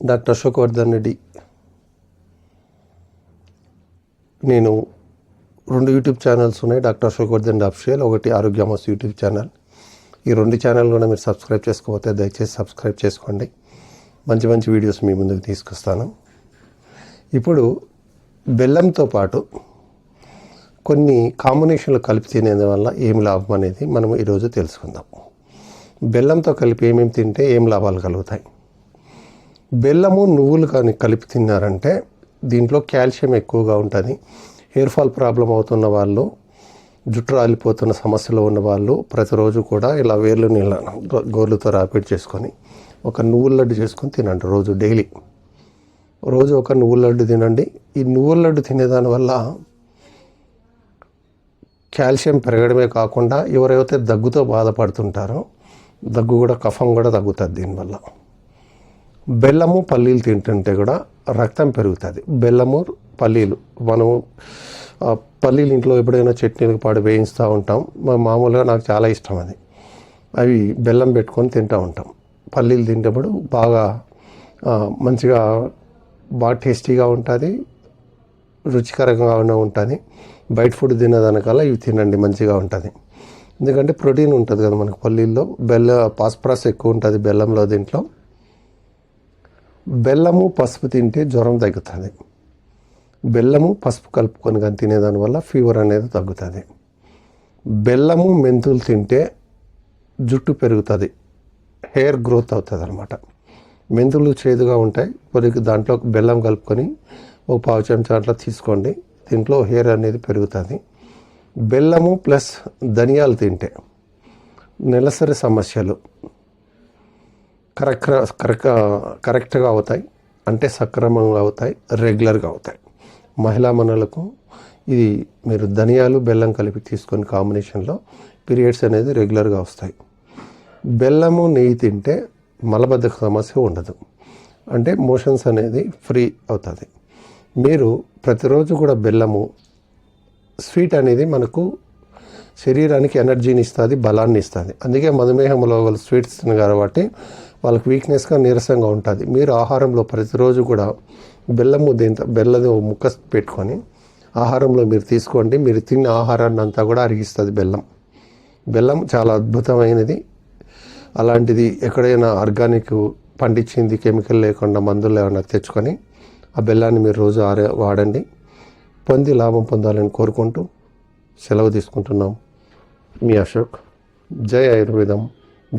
Doctor Ashok Vardhan Reddy. నేను రెండు YouTube channels ఉన్నాయి. డాక్టర్ అశోకవర్ధన్ అఫ్షియల్ ఒకటి ఆరోగ్యమస్ యూట్యూబ్ ఛానల్. ఈ రెండు ఛానల్ కూడా మీరు సబ్స్క్రైబ్ చేసుకోకపోతే దయచేసి సబ్స్క్రైబ్ చేసుకోండి. మంచి మంచి వీడియోస్ మీ ముందుకు తీసుకొస్తాను. ఇప్పుడు బెల్లంతో పాటు కొన్ని కాంబినేషన్లు కలిపి తినేది వల్ల ఏం లాభం అనేది మనం ఈరోజు తెలుసుకుందాం. బెల్లంతో కలిపి ఏమేమి తింటే ఏం లాభాలు కలుగుతాయి? బెల్లము నువ్వులు కానీ కలిపి తిన్నారంటే దీంట్లో కాల్షియం ఎక్కువగా ఉంటుంది. హెయిర్ ఫాల్ ప్రాబ్లం అవుతున్న వాళ్ళు జుట్టు రాలిపోతున్న సమస్యలు ఉన్న వాళ్ళు ప్రతిరోజు కూడా ఇలా వేర్లు నీళ్ళ గోర్లతో రాపిడ్ చేసుకొని ఒక నువ్వుల లడ్డు చేసుకొని తినండి రోజు డైలీ. రోజు ఒక నువ్వుల లడ్డు తినండి. ఈ నువ్వుల లడ్డు తినేదాని వల్ల కాల్షియం పెరగడమే కాకుండా ఎవరైతే దగ్గుతో బాధపడుతుంటారో దగ్గు కూడా కఫం కూడా తగ్గుతుంది దీనివల్ల. బెల్లము పల్లీలు తింటుంటే కూడా రక్తం పెరుగుతుంది. బెల్లము పల్లీలు. మనము పల్లీలు ఇంట్లో ఎప్పుడైనా చట్నీలకు పాటు వేయిస్తూ ఉంటాం. మా మామూలుగా నాకు చాలా ఇష్టం అది. అవి బెల్లం పెట్టుకొని తింటూ ఉంటాం. పల్లీలు తింటప్పుడు బాగా మంచిగా బాగా టేస్టీగా ఉంటుంది. రుచికరంగా ఉంటుంది. బయట ఫుడ్ తినదానికల్లా ఇవి తినండి మంచిగా ఉంటుంది. ఎందుకంటే ప్రోటీన్ ఉంటుంది కదా మనకు పల్లీల్లో. బెల్ల పాస్పరస్ ఎక్కువ ఉంటుంది బెల్లంలో దీంట్లో. బెల్లము పసుపు తింటే జ్వరం తగ్గుతుంది. బెల్లము పసుపు కలుపుకొని కానీ తినేదాని వల్ల ఫీవర్ అనేది తగ్గుతుంది. బెల్లము మెంతులు తింటే జుట్టు పెరుగుతుంది. హెయిర్ గ్రోత్ అవుతుంది అనమాట మెంతులు చేదుగా ఉంటాయి. కొద్దిగా దాంట్లో బెల్లం కలుపుకొని ఒక పావు చెంచా అట్లా తీసుకోండి. దీంట్లో హెయిర్ అనేది పెరుగుతుంది. బెల్లము ప్లస్ ధనియాలు తింటే నెలసరి సమస్యలు. కరెక్ట్ కరెక్ట్ కరెక్ట్గా అవుతాయి. అంటే సక్రమంగా అవుతాయి. రెగ్యులర్గా అవుతాయి. మహిళా మనులకు ఇది మీరు ధనియాలు బెల్లం కలిపి తీసుకొని కాంబినేషన్లో పీరియడ్స్ అనేది రెగ్యులర్గా వస్తాయి. బెల్లము నెయ్యి తింటే మలబద్ధక సమస్య ఉండదు. అంటే మోషన్స్ అనేది ఫ్రీ అవుతుంది. మీరు ప్రతిరోజు కూడా బెల్లము స్వీట్ అనేది మనకు శరీరానికి ఎనర్జీని ఇస్తుంది బలాన్ని ఇస్తుంది. అందుకే మధుమేహంలో వాళ్ళు స్వీట్స్ తినగారు కాబట్టి వాళ్ళకి వీక్నెస్గా నీరసంగా ఉంటుంది. మీరు ఆహారంలో ప్రతిరోజు కూడా బెల్లము దీంతో బెల్లది ముక్క పెట్టుకొని ఆహారంలో మీరు తీసుకోండి. మీరు తిన్న ఆహారాన్ని అంతా కూడా అరిగిస్తుంది బెల్లం. బెల్లం చాలా అద్భుతమైనది. అలాంటిది ఎక్కడైనా ఆర్గానిక్ పండించింది కెమికల్ లేకుండా మందులు ఏమైనా తెచ్చుకొని ఆ బెల్లాన్ని మీరు రోజు ఆరే వాడండి. పొంది లాభం పొందాలని కోరుకుంటూ సెలవు తీసుకుంటున్నాం. మీ అశోక్. జై ఆయుర్వేదం.